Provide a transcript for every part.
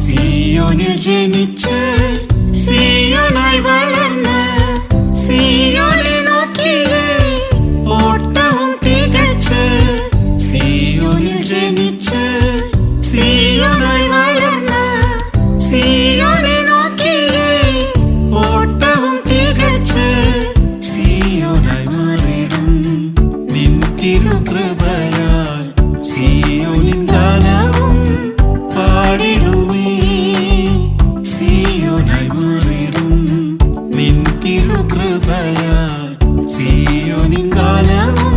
സിയോനിൽ ജനിച്ച് തിരുകൃപയാൽ സിയോനിൻ കാലവും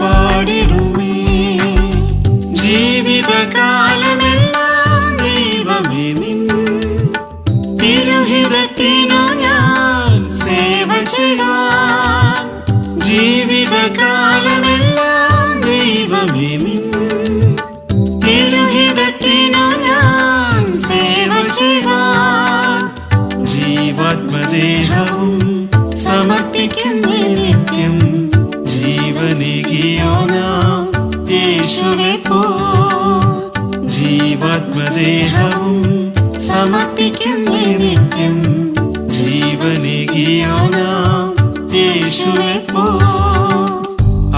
പാടിടുമേ. ജീവിതകാലമെല്ലാം ദൈവമേ നിൻ തിരുഹിതത്തിനു ഞാൻ ജീവിതകാലമെല്ലാം ദൈവമേ നിൻ ജീവാത്മദേഹവും സമർപ്പിക്കുന്നേ നിത്യം ജീവനികിയോ നാം യേശുവെ പോ. ജീവാത്മദേഹവും സമർപ്പിക്കുന്നേ നിത്യം ജീവനികിയോ നാം യേശുവെ പോ.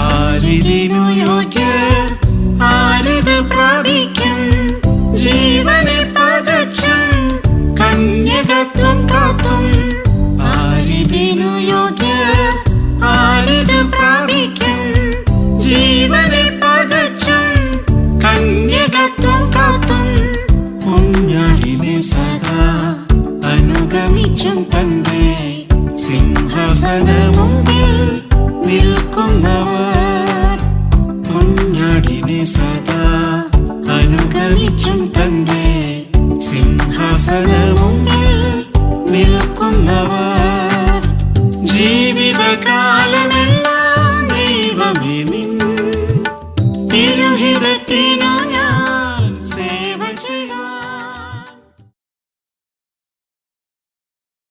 ആരിതിനു യോഗ്യർ ആരിത് പ്രാപിക്കും ജീവനെ. സിംഹാസനമുമ്പിൽ നിൽക്കുന്നവർ കുഞ്ഞാടിനെ സദാ അനുഗമിച്ചും തന്റെ സിംഹാസനമുമ്പിൽ നിൽക്കുന്നവർ ജീവിതകാല